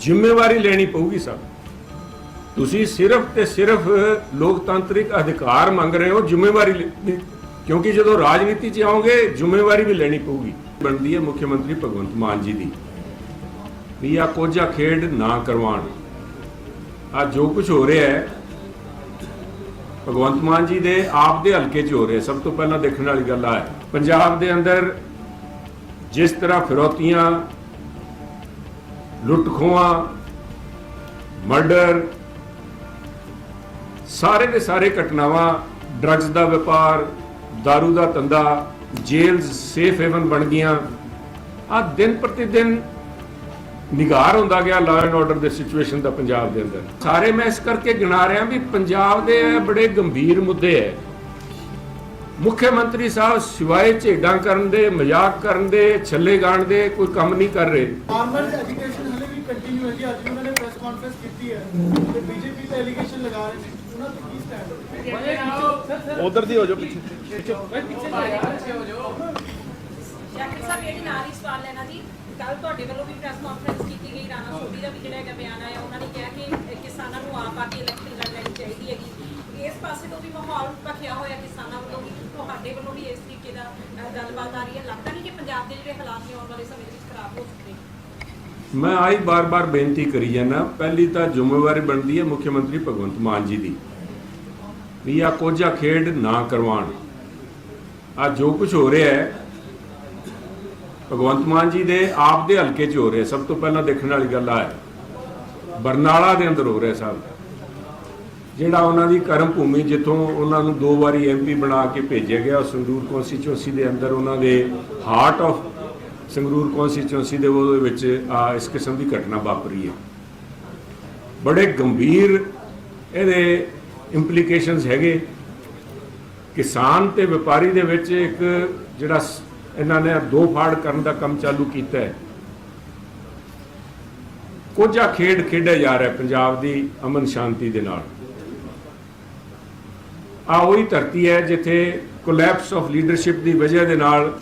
ਜ਼ਿੰਮੇਵਾਰੀ ਲੈਣੀ ਪਊਗੀ ਸਭ ਤੁਸੀਂ ਸਿਰਫ ਤੇ ਸਿਰਫ ਲੋਕਤੰਤਰਿਕ ਅਧਿਕਾਰ ਮੰਗ ਰਹੇ ਹੋ, ਜ਼ਿੰਮੇਵਾਰੀ ਕਿਉਂਕਿ ਜਦੋਂ ਰਾਜਨੀਤੀ 'ਚ ਆਓਗੇ, ਜ਼ਿੰਮੇਵਾਰੀ ਵੀ ਲੈਣੀ ਪਊਗੀ। ਬਣਦੀ ਹੈ ਮੁੱਖ ਮੰਤਰੀ ਭਗਵੰਤ ਮਾਨ ਜੀ ਦੀ। ਵੀ ਆ ਕੋਝਾ ਖੇਡ ਨਾ ਕਰਵਾਉਣ। ਆ ਜੋ ਕੁਝ ਹੋ ਰਿਹਾ ਹੈ, ਭਗਵੰਤ ਮਾਨ ਜੀ ਦੇ ਆਪ ਦੇ ਹਲਕੇ 'ਚ ਹੋ ਰਿਹਾ, ਸਭ ਤੋਂ ਪਹਿਲਾਂ ਦੇਖਣ ਵਾਲੀ ਗੱਲ ਆ ਹੈ। ਪੰਜਾਬ ਦੇ ਅੰਦਰ ਜਿਸ ਤਰ੍ਹਾਂ ਫਿਰੌਤੀਆਂ ਲੁੱਟ ਖੋਹਾਂ, ਮਰਡਰ, ਸਾਰੇ ਦੇ ਸਾਰੇ ਘਟਨਾਵਾਂ ਡਰੱਗਸ ਦਾ ਵਪਾਰ, दारू ਦਾ ਧੰਦਾ ਜੇਲਸ ਸੇਫ ਹੈਵਨ ਬਣ ਗਈਆਂ। ਆ ਦਿਨ ਪ੍ਰਤੀ ਦਿਨ ਨਿਗਾਰ ਹੁੰਦਾ ਗਿਆ ਲਾਅ ਐਂਡ ਆਰਡਰ ਦੇ ਸਿਚੁਏਸ਼ਨ ਦਾ ਪੰਜਾਬ ਦੇ ਅੰਦਰ। ਸਾਰੇ ਮੈਂ ਇਸ ਕਰਕੇ ਗਿਣਾ ਰਿਹਾ ਵੀ ਪੰਜਾਬ ਦੇ ਬੜੇ ਗੰਭੀਰ ਮੁੱਦੇ ਹੈ ਮੁੱਖ ਮੰਤਰੀ ਸਾਹਿਬ ਸਿਵਾਏ ਝੇਡਾਂ ਕਰਨ ਦੇ, ਮਜ਼ਾਕ ਕਰਨ ਦੇ, ਛੱਲੇ ਗਾਣ ਦੇ ਕੋਈ ਕੰਮ ਨਹੀਂ ਕਰ ਰਹੇ। ਫਾਰਮਰ ਐਜੂਕੇਸ਼ਨ ਕੰਟੀਨਿਊ ਹੈ ਜੀ ਅੱਜ ਵੀ ਉਹਨਾਂ ਨੇ ਪ੍ਰੈਸ ਕਾਨਫਰੰਸ ਕੀਤੀ ਹੈ। ਤੇ ਬੀਜੇਪੀ ਤੇ ਐਲੀਗੇਸ਼ਨ ਲਗਾ ਰਹੇ ਨੇ। ਉਹਨਾਂ ਤੇ ਕੀ ਸਟੈਂਡ ਹੈ? ਉਧਰ ਦੀ ਹੋ ਜਾਓ ਪਿੱਛੇ ਸ਼ਾਕਿਰ ਸਾਹਿਬ ਇਹ ਨਾਲ ਹੀ ਸਵਾਲ ਲੈਣਾ ਜੀ। ਕੱਲ ਤੁਹਾਡੇ ਵੱਲੋਂ ਵੀ ਪ੍ਰੈਸ ਕਾਨਫਰੰਸ ਕੀਤੀ ਗਈ। ਰਾਣਾ ਸੋਢੀ ਦਾ ਵੀ ਜਿਹੜਾ ਹੈਗਾ ਬਿਆਨ ਆਇਆ ਉਹਨਾਂ ਨੇ ਕਿਹਾ ਕਿ ਕਿਸਾਨਾਂ ਨੂੰ ਆਪ ਆ ਕੇ ਇਲੈਕਸ਼ਨ ਲੜ ਲੈਣੀ ਚਾਹੀਦੀ ਹੈਗੀ। ਇਸ ਪਾਸੇ ਤੋਂ ਵੀ ਮਾਹੌਲ ਭਖਿਆ ਹੋਇਆ ਕਿਸਾਨਾਂ ਵੱਲੋਂ ਵੀ ਤੁਹਾਡੇ ਵੱਲੋਂ ਵੀ ਇਸ ਤਰੀਕੇ ਦਾ ਗੱਲਬਾਤ ਆ ਰਹੀ ਹੈ। ਲੱਗਦਾ ਨਹੀਂ ਕਿ ਪੰਜਾਬ ਦੇ ਜਿਹੜੇ ਹਾਲਾਤ ਨੇ ਆਉਣ ਵਾਲੇ ਸਮੇਂ ਦੇ ਵਿੱਚ ਖਰਾਬ ਹੋ ਸਕਦੇ ਨੇ। ਮੈਂ ਆਈ ਬਾਰ-ਬਾਰ ਬੇਨਤੀ ਕਰੀ ਜਾਂਦਾ। ਪਹਿਲੀ ਤਾਂ ਜ਼ਿੰਮੇਵਾਰੀ ਬਣਦੀ ਹੈ ਮੁੱਖ ਮੰਤਰੀ ਭਗਵੰਤ ਮਾਨ ਜੀ ਦੀ ਵੀ ਆ ਕੋਝਾ ਖੇਡ ਨਾ ਕਰਵਾਉਣ। ਆ ਜੋ ਕੁਝ ਹੋ ਰਿਹਾ ਹੈ, ਭਗਵੰਤ ਮਾਨ ਜੀ ਦੇ ਆਪ ਦੇ ਹਲਕੇ 'ਚ ਹੋ ਰਿਹਾ, ਸਭ ਤੋਂ ਪਹਿਲਾਂ ਦੇਖਣ ਵਾਲੀ ਗੱਲ ਆ ਹੈ। ਬਰਨਾਲਾ ਦੇ ਅੰਦਰ ਹੋ ਰਿਹਾ ਸਭ। ਜਿਹੜਾ ਉਹਨਾਂ ਦੀ ਕਰਮ ਭੂਮੀ ਜਿੱਥੋਂ ਉਹਨਾਂ ਨੂੰ ਦੋ ਵਾਰੀ ਐਮਪੀ ਬਣਾ ਕੇ ਭੇਜਿਆ ਗਿਆ, ਉਹ ਸੰਗਰੂਰ ਕੌਂਸਟੀਚੁਐਂਸੀ ਦੇ ਅੰਦਰ ਉਹਨਾਂ ਦੇ ਹਾਰਟ ਆਫ ਸੰਗਰੂਰ ਕੌਂਸਟੀਚੁਐਂਸੀ ਦੇ ਉਹਦੇ ਵਿੱਚ ਆ ਇਸ ਕਿਸਮ ਦੀ ਘਟਨਾ ਵਾਪਰੀ ਹੈ। ਬੜੇ ਗੰਭੀਰ ਇਹਦੇ ਇੰਪਲੀਕੇਸ਼ਨਸ ਹੈਗੇ। ਕਿਸਾਨ ਤੇ ਵਪਾਰੀ ਦੇ ਵਿੱਚ ਇੱਕ ਜਿਹੜਾ ਇਹਨਾਂ ਨੇ ਦੋ ਫਾੜ ਕਰਨ ਦਾ ਕੰਮ ਚਾਲੂ ਕੀਤਾ ਹੈ। ਕੋਝਾ ਖੇਡ ਖੇਡਿਆ ਜਾ ਰਿਹਾ ਪੰਜਾਬ ਦੀ ਅਮਨ ਸ਼ਾਂਤੀ ਦੇ ਨਾਲ। ਆ ਉਹੀ ਧਰਤੀ ਹੈ ਜਿੱਥੇ ਕੋਲੈਪਸ ਆਫ ਲੀਡਰਸ਼ਿਪ ਦੀ ਵਜ੍ਹਾ ਦੇ ਨਾਲ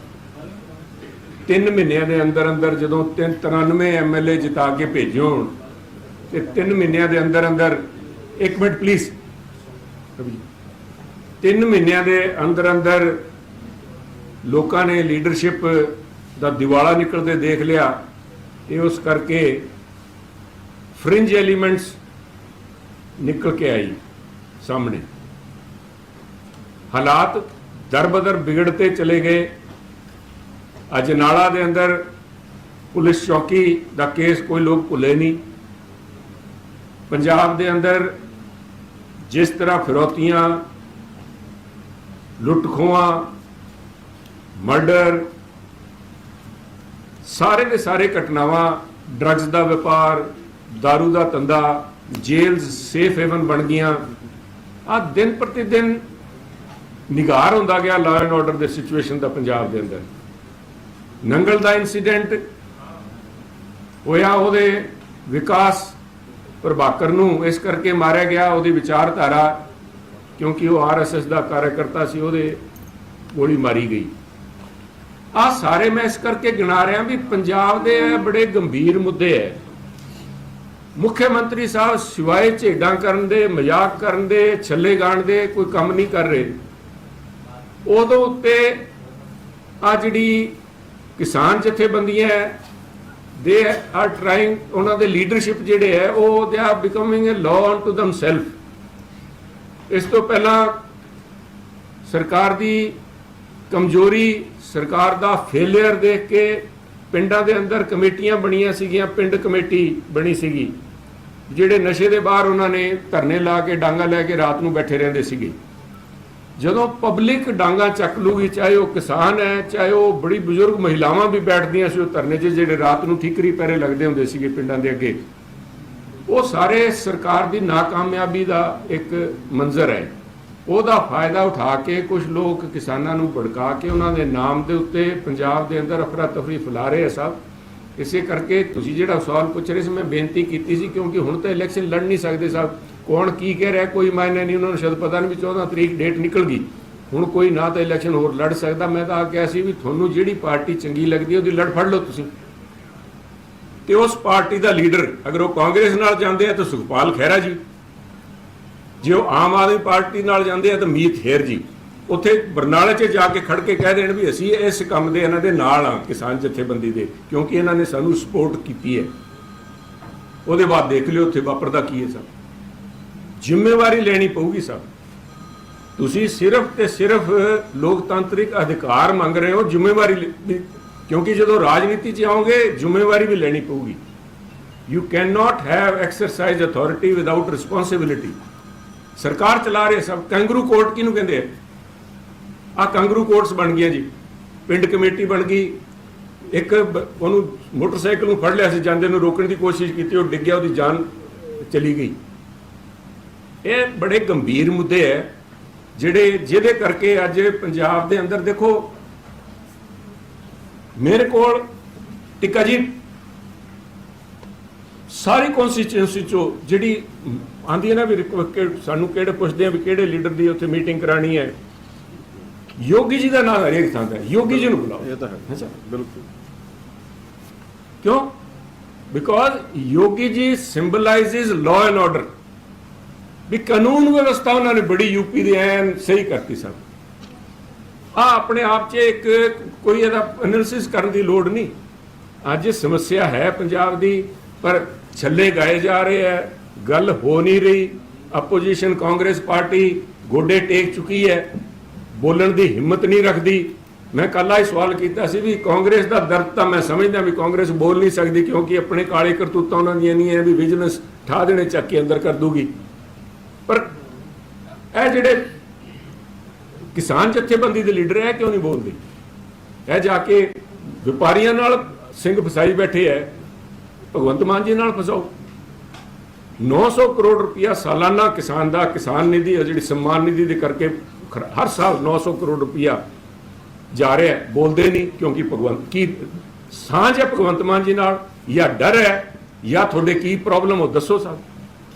3 ਮਹੀਨਿਆਂ ਦੇ ਅੰਦਰ ਅੰਦਰ ਜਦੋਂ 93 ਐਮਐਲਏ ਜਿਤਾ ਕੇ ਭੇਜੇ ਹੋਣ, ਤੇ 3 ਮਹੀਨਿਆਂ ਦੇ ਅੰਦਰ ਅੰਦਰ, ਇੱਕ ਮਿੰਟ ਪਲੀਜ਼ 3 ਮਹੀਨਿਆਂ ਦੇ ਅੰਦਰ ਅੰਦਰ ਲੋਕਾਂ ਨੇ ਲੀਡਰਸ਼ਿਪ ਦਾ ਦਿਵਾਲਾ ਨਿਕਲਦੇ ਦੇਖ ਲਿਆ ਇਹ ਉਸ ਕਰਕੇ ਫ੍ਰਿੰਜ ਐਲੀਮੈਂਟਸ ਨਿਕਲ ਕੇ ਆਈ ਸਾਹਮਣੇ। ਹਾਲਾਤ ਦਰਬਦਰ ਵਿਗੜਤੇ ਚਲੇ ਗਏ। ਅੱਜ ਨਾਲਾ ਦੇ ਅੰਦਰ ਪੁਲਿਸ ਚੌਕੀ ਦਾ ਕੇਸ ਕੋਈ ਲੋਕ ਭੁੱਲੇ ਨਹੀਂ। ਪੰਜਾਬ ਦੇ ਅੰਦਰ ਜਿਸ ਤਰ੍ਹਾਂ ਫਿਰੌਤੀਆਂ ਲੁੱਟ ਖੋਹਾਂ ਮਰਡਰ, ਸਾਰੇ ਦੇ ਸਾਰੇ ਘਟਨਾਵਾਂ ਡਰੱਗਸ ਦਾ ਵਪਾਰ, दारू ਦਾ ਧੰਦਾ ਜੇਲਸ ਸੇਫ ਹੈਵਨ ਬਣ ਗਈਆਂ। ਆ ਦਿਨ ਪ੍ਰਤੀ ਦਿਨ ਨਿਗਾਰ ਹੁੰਦਾ ਗਿਆ ਲਾਅ ਐਂਡ ਆਰਡਰ ਦੇ ਸਿਚੁਏਸ਼ਨ ਦਾ ਪੰਜਾਬ ਦੇ ਅੰਦਰ। ਨੰਗਲ ਦਾ ਇਨਸੀਡੈਂਟ ਹੋਇਆ ਉਹਦੇ ਵਿਕਾਸ ਪ੍ਰਭਾਕਰ ਨੂੰ, ਇਸ ਕਰਕੇ ਮਾਰਿਆ ਗਿਆ ਉਹਦੀ ਵਿਚਾਰਧਾਰਾ, ਕਿਉਂਕਿ ਉਹ ਆਰਐਸਐਸ ਦਾ ਕਾਰਜਕਰਤਾ ਸੀ, ਉਹਦੇ ਗੋਲੀ ਮਾਰੀ ਗਈ। ਆ ਸਾਰੇ ਮੈਂ ਇਸ ਕਰਕੇ ਗਿਣਾ ਰਿਹਾ ਵੀ ਪੰਜਾਬ ਦੇ ਇਹ ਬੜੇ ਗੰਭੀਰ ਮੁੱਦੇ ਹੈ ਮੁੱਖ ਮੰਤਰੀ ਸਾਹਿਬ ਸਿਵਾਏ ਝੇਡਾਂ ਕਰਨ ਦੇ, ਮਜ਼ਾਕ ਕਰਨ ਦੇ, ਛੱਲੇ ਗਾਣ ਦੇ, ਕੋਈ ਕੰਮ ਨਹੀਂ ਕਰ ਰਹੇ। ਉਦੋਂ ਉੱਤੇ ਆ ਜਿਹੜੀ ਕਿਸਾਨ ਜਥੇਬੰਦੀਆਂ ਦੇ ਆਰ ਟ੍ਰਾਈਂਗ ਉਹਨਾਂ ਦੇ ਲੀਡਰਸ਼ਿਪ ਜਿਹੜੇ ਹੈ, ਉਹ they are becoming a law to themself ਇਸ ਤੋਂ ਪਹਿਲਾਂ ਸਰਕਾਰ ਦੀ ਕਮਜ਼ੋਰੀ, ਸਰਕਾਰ ਦਾ ਫੇਲਿਅਰ ਦੇਖ ਕੇ ਪਿੰਡਾਂ ਦੇ ਅੰਦਰ ਕਮੇਟੀਆਂ ਬਣੀਆਂ ਸੀਗੀਆਂ, ਪਿੰਡ ਕਮੇਟੀ ਬਣੀ ਸੀਗੀ, ਜਿਹੜੇ ਨਸ਼ੇ ਦੇ ਬਾਹਰ ਉਹਨਾਂ ਨੇ ਧਰਨੇ ਲਾ ਕੇ ਡਾਂਗਾ ਲੈ ਕੇ ਰਾਤ ਨੂੰ ਬੈਠੇ ਰਹਿੰਦੇ ਸੀਗੇ। ਜਦੋਂ ਪਬਲਿਕ ਡਾਂਗਾ ਚੱਕ ਲੂਗੀ, ਚਾਹੇ ਉਹ ਕਿਸਾਨ ਹੈ, ਚਾਹੇ ਉਹ ਬੜੀ ਬਜ਼ੁਰਗ ਮਹਿਲਾਵਾਂ ਵੀ ਬੈਠਦੀਆਂ ਸੀ, ਉਹ ਧਰਨੇ 'ਚ ਜਿਹੜੇ ਰਾਤ ਨੂੰ ਠੀਕਰੀ ਪੈਰੇ ਲੱਗਦੇ ਹੁੰਦੇ ਸੀਗੇ ਪਿੰਡਾਂ ਦੇ ਅੱਗੇ, ਉਹ ਸਾਰੇ ਸਰਕਾਰ ਦੀ ਨਾਕਾਮਯਾਬੀ ਦਾ ਇੱਕ ਮੰਜ਼ਰ ਹੈ। ਉਹਦਾ ਫਾਇਦਾ ਉਠਾ ਕੇ ਕੁਝ ਲੋਕ ਕਿਸਾਨਾਂ ਨੂੰ ਭੜਕਾ ਕੇ ਉਹਨਾਂ ਦੇ ਨਾਮ ਦੇ ਉੱਤੇ ਪੰਜਾਬ ਦੇ ਅੰਦਰ ਅਫਰਾ ਤਫਰੀ ਫੈਲਾ ਰਹੇ ਆ ਸਭ। ਇਸੇ ਕਰਕੇ ਤੁਸੀਂ ਜਿਹੜਾ ਸਵਾਲ ਪੁੱਛ ਰਹੇ ਸੀ, ਮੈਂ ਬੇਨਤੀ ਕੀਤੀ ਸੀ, ਕਿਉਂਕਿ ਹੁਣ ਤਾਂ ਇਲੈਕਸ਼ਨ ਲੜ ਨਹੀਂ ਸਕਦੇ ਸਾਹਿਬ ਕੌਣ ਕੀ ਕਹਿ ਰਿਹਾ, ਕੋਈ ਮਾਇਨੇ ਨਹੀਂ, ਉਹਨਾਂ ਨੂੰ ਸ਼ਾਇਦ ਪਤਾ ਨਹੀਂ ਵੀ 14 ਤਰੀਕ ਡੇਟ ਨਿਕਲ ਗਈ। ਹੁਣ ਕੋਈ ਨਾ ਤਾਂ ਇਲੈਕਸ਼ਨ ਹੋਰ ਲੜ ਸਕਦਾ, ਮੈਂ ਤਾਂ ਆ ਕਿਹਾ ਸੀ ਵੀ ਤੁਹਾਨੂੰ ਜਿਹੜੀ ਪਾਰਟੀ ਚੰਗੀ ਲੱਗਦੀ ਉਹਦੀ ਲੜ ਫੜ ਲਓ ਤੁਸੀਂ। ਤੇ ਉਸ ਪਾਰਟੀ ਦਾ ਲੀਡਰ, ਅਗਰ ਉਹ ਕਾਂਗਰਸ ਨਾਲ ਜਾਂਦੇ ਆ ਤਾਂ ਸੁਖਪਾਲ ਖਹਿਰਾ ਜੀ। ਜੇ ਉਹ ਆਮ ਆਦਮੀ ਪਾਰਟੀ ਨਾਲ ਜਾਂਦੇ ਆ ਤਾਂ ਮੀਤ ਹੇਰ ਜੀ। ਉੱਥੇ ਬਰਨਾਲੇ 'ਚ ਜਾ ਕੇ ਖੜ ਕੇ ਕਹਿ ਦੇਣ ਵੀ ਅਸੀਂ ਇਸ ਕੰਮ ਦੇ, ਇਹਨਾਂ ਦੇ ਨਾਲ ਆ, ਕਿਸਾਨ ਜਥੇਬੰਦੀ ਦੇ, ਕਿਉਂਕਿ ਇਹਨਾਂ ਨੇ ਸਾਨੂੰ ਸਪੋਰਟ ਕੀਤੀ ਹੈ। ਉਹਦੇ ਬਾਅਦ ਦੇਖ ਲਿਓ ਉੱਥੇ ਵਾਪਰਦਾ ਕੀ ਹੈ ਸਭ। ਜ਼ਿੰਮੇਵਾਰੀ ਲੈਣੀ ਪਊਗੀ ਸਭ। ਤੁਸੀਂ ਸਿਰਫ ਤੇ ਸਿਰਫ ਲੋਕਤਾਂਤਰਿਕ ਅਧਿਕਾਰ ਮੰਗ ਰਹੇ ਹੋ, ਜ਼ਿੰਮੇਵਾਰੀ ਕਿਉਂਕਿ ਜਦੋਂ ਰਾਜਨੀਤੀ 'ਚ ਆਓਗੇ, ਜ਼ਿੰਮੇਵਾਰੀ ਵੀ ਲੈਣੀ ਪਊਗੀ। You can not have exercise authority without responsibility ਸਰਕਾਰ ਚਲਾ ਰਹੇ ਸਭ, ਕੰਗਰੂ ਕੋਰਟ ਕਿਹਨੂੰ ਕਹਿੰਦੇ ਆ? ਆ ਕੰਗਰੂ ਕੋਰਟਸ ਬਣ ਗਈਆਂ ਜੀ। ਪਿੰਡ ਕਮੇਟੀ ਬਣ ਗਈ। ਇੱਕ ਉਹਨੂੰ ਮੋਟਰਸਾਈਕਲ ਨੂੰ ਫੜ ਲਿਆ ਸੀ, ਜਾਂਦੇ ਨੂੰ ਰੋਕਣ ਦੀ ਕੋਸ਼ਿਸ਼ ਕੀਤੀ, ਉਹ ਡਿੱਗਿਆ ਉਹਦੀ ਜਾਨ ਚਲੀ ਗਈ। ਇਹ ਬੜੇ ਗੰਭੀਰ ਮੁੱਦੇ ਹੈ ਜਿਹੜੇ ਜਿਹਦੇ ਕਰਕੇ ਅੱਜ ਪੰਜਾਬ ਦੇ ਅੰਦਰ ਦੇਖੋ ਮੇਰੇ ਕੋਲ ਟਿੱਕਾ ਜੀ ਸਾਰੀ ਕਨਸਟੀਚੁਐਂਸੀ ਚੋਂ ਜਿਹੜੀ ਆਂਦੀ ਹੈ ਨਾ ਵੀ ਸਾਨੂੰ ਕਿਹੜੇ ਪੁੱਛਦੇ ਆ ਵੀ ਕਿਹੜੇ ਲੀਡਰ ਦੀ ਉੱਥੇ ਮੀਟਿੰਗ ਕਰਾਣੀ ਹੈ ਯੋਗੀ ਜੀ ਦਾ ਨਾਮ ਹਰੇਕ ਥਾਂ ਤੇ। ਯੋਗੀ ਜੀ ਨੂੰ ਬੁਲਾਓ। ਇਹ ਤਾਂ ਹੈ। ਬਿਲਕੁਲ। ਕਿਉਂ? Because Yogi ji symbolises law and order ਵੀ ਕਾਨੂੰਨ ਵਿਵਸਥਾ ਉਹਨਾਂ ਨੇ ਬੜੀ ਯੂਪੀ ਦੇ ਐਨ ਸਹੀ ਕਰਤੀ ਸਭ ਆ ਆਪਣੇ ਆਪ 'ਚ ਇੱਕ ਕੋਈ ਇਹਦਾ ਐਨਾਲਿਸਿਸ ਕਰਨ ਦੀ ਲੋੜ ਨਹੀਂ। ਅੱਜ ਸਮੱਸਿਆ ਹੈ ਪੰਜਾਬ ਦੀ, ਪਰ ਛੱਲੇ ਗਾਏ ਜਾ ਰਹੇ ਹੈ, ਗੱਲ ਹੋ ਨਹੀਂ ਰਹੀ। ਆਪੋਜੀਸ਼ਨ ਕਾਂਗਰਸ ਪਾਰਟੀ ਗੋਡੇ ਟੇਕ ਚੁੱਕੀ ਹੈ, ਬੋਲਣ ਦੀ ਹਿੰਮਤ ਨਹੀਂ ਰੱਖਦੀ। ਮੈਂ ਕੱਲ੍ਹ ਹੀ ਸਵਾਲ ਕੀਤਾ ਸੀ ਵੀ ਕਾਂਗਰਸ ਦਾ ਦਰਦ ਤਾਂ ਮੈਂ ਸਮਝਦਾ ਵੀ ਕਾਂਗਰਸ ਬੋਲ ਨਹੀਂ ਸਕਦੀ ਕਿਉਂਕਿ ਆਪਣੇ ਕਾਲੇ ਕਰਤੂਤਾਂ ਉਹਨਾਂ ਦੀਆਂ ਨਹੀਂ ਹੈ ਵੀ ਵਿਜੀਲੈਂਸ ਠਾ ਦੇਣੇ ਚੱਕ ਕੇ ਅੰਦਰ ਕਰ ਦੂਗੀ। ਪਰ ਇਹ ਜਿਹੜੇ ਕਿਸਾਨ ਜਥੇਬੰਦੀ ਦੇ ਲੀਡਰ ਹੈ ਕਿਉਂ ਨਹੀਂ ਬੋਲਦੇ? ਇਹ ਜਾ ਕੇ ਵਪਾਰੀਆਂ ਨਾਲ ਸਿੰਘ ਫਸਾਈ ਬੈਠੇ ਹੈ ਭਗਵੰਤ ਮਾਨ ਜੀ ਨਾਲ ਫਸਾਓ। 900 ਕਰੋੜ ਰੁਪਇਆ ਸਾਲਾਨਾ ਕਿਸਾਨ ਦਾ, ਕਿਸਾਨ ਨਿਧੀ ਹੈ ਜਿਹੜੀ ਸਨਮਾਨ ਨਿਧੀ ਦੇ ਕਰਕੇ ਹਰ ਸਾਲ 900 ਕਰੋੜ ਰੁਪਇਆ ਜਾ ਰਿਹਾ ਬੋਲਦੇ ਨਹੀਂ ਕਿਉਂਕਿ ਭਗਵੰਤ, ਕੀ ਸਾਂਝ ਹੈ ਭਗਵੰਤ ਮਾਨ ਜੀ ਨਾਲ? ਜਾਂ ਡਰ ਹੈ ਜਾਂ ਤੁਹਾਡੇ ਕੀ ਪ੍ਰੋਬਲਮ ਹੋ? ਦੱਸੋ ਸਾਹਿਬ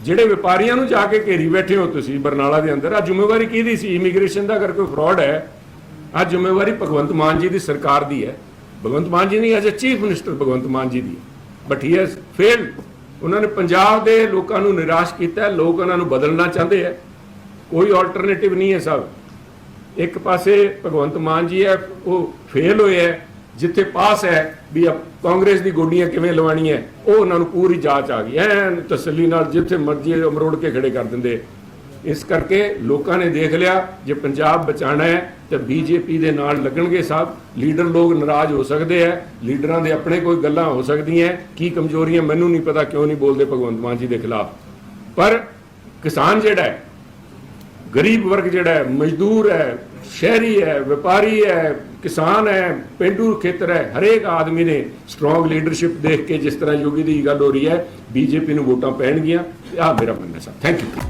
ਜਿਹੜੇ ਵਪਾਰੀਆਂ ਨੂੰ ਜਾ ਕੇ ਘੇਰੀ ਬੈਠੇ ਹੋ ਤੁਸੀਂ ਬਰਨਾਲਾ ਦੇ ਅੰਦਰ ਆ ਜ਼ਿੰਮੇਵਾਰੀ ਕਿਹਦੀ ਸੀ? ਇਮੀਗ੍ਰੇਸ਼ਨ ਦਾ ਅਗਰ ਕੋਈ ਫਰਾਡ ਹੈ ਆ ਜ਼ਿੰਮੇਵਾਰੀ ਭਗਵੰਤ ਮਾਨ ਜੀ ਦੀ ਸਰਕਾਰ ਦੀ ਹੈ। ਭਗਵੰਤ ਮਾਨ ਜੀ ਨਹੀਂ as a chief minister Bhagwant Mann ji the but he has failed ਉਹਨਾਂ ਨੇ ਪੰਜਾਬ ਦੇ ਲੋਕਾਂ ਨੂੰ ਨਿਰਾਸ਼ ਕੀਤਾ ਲੋਕ ਉਹਨਾਂ ਨੂੰ ਬਦਲਣਾ ਚਾਹੁੰਦੇ ਹੈ। ਕੋਈ ਆਲਟਰਨੇਟਿਵ ਨਹੀਂ ਹੈ ਸਭ। ਇੱਕ ਪਾਸੇ ਭਗਵੰਤ ਮਾਨ ਜੀ ਹੈ, ਉਹ ਫੇਲ ਹੋਏ ਹੈ। ਜਿੱਥੇ ਪਾਸ ਹੈ ਵੀ ਅਬ ਕਾਂਗਰਸ ਦੀ ਗੋਡੀਆਂ ਕਿਵੇਂ ਲਵਾਣੀਆਂ ਉਹ ਉਹਨਾਂ ਨੂੰ ਪੂਰੀ ਜਾਂਚ ਆ ਗਈ। ਐਨ ਤਸੱਲੀ ਨਾਲ ਜਿੱਥੇ ਮਰਜ਼ੀ ਅਮਰੋੜ ਕੇ ਖੜੇ ਕਰ ਦਿੰਦੇ। ਇਸ ਕਰਕੇ ਲੋਕਾਂ ਨੇ ਦੇਖ ਲਿਆ, ਜੇ ਪੰਜਾਬ ਬਚਾਣਾ ਹੈ, ਤਾਂ ਬੀਜੇਪੀ ਦੇ ਨਾਲ ਲੱਗਣਗੇ ਸਾਹਿਬ ਲੀਡਰ ਲੋਕ ਨਾਰਾਜ਼ ਹੋ ਸਕਦੇ ਹੈ, ਲੀਡਰਾਂ ਦੇ ਆਪਣੇ ਕੋਈ ਗੱਲਾਂ ਹੋ ਸਕਦੀਆਂ ਕੀ ਕਮਜ਼ੋਰੀਆਂ ਮੈਨੂੰ ਨਹੀਂ ਪਤਾ, ਕਿਉਂ ਨਹੀਂ ਬੋਲਦੇ ਭਗਵੰਤ ਮਾਨ ਜੀ ਦੇ ਖਿਲਾਫ। ਪਰ ਕਿਸਾਨ ਜਿਹੜਾ ਹੈ, ਗਰੀਬ ਵਰਗ ਜਿਹੜਾ ਹੈ, ਮਜ਼ਦੂਰ ਹੈ, ਸ਼ਹਿਰੀ ਹੈ, ਵਪਾਰੀ ਹੈ ਕਿਸਾਨ ਹੈ, ਪਿੰਡੂ ਖੇਤਰ ਹੈ, ਹਰੇਕ ਆਦਮੀ ਨੇ ਸਟਰੋਂਗ ਲੀਡਰਸ਼ਿਪ ਦੇਖ ਕੇ ਜਿਸ ਤਰ੍ਹਾਂ ਯੋਗੀ ਦੀ ਗੱਲ ਹੋ ਰਹੀ ਹੈ, ਬੀਜੇਪੀ ਨੂੰ ਵੋਟਾਂ ਪੈਣਗੀਆਂ ਆ ਮੇਰਾ ਮੰਨਣਾ ਸਰ ਥੈਂਕ ਯੂ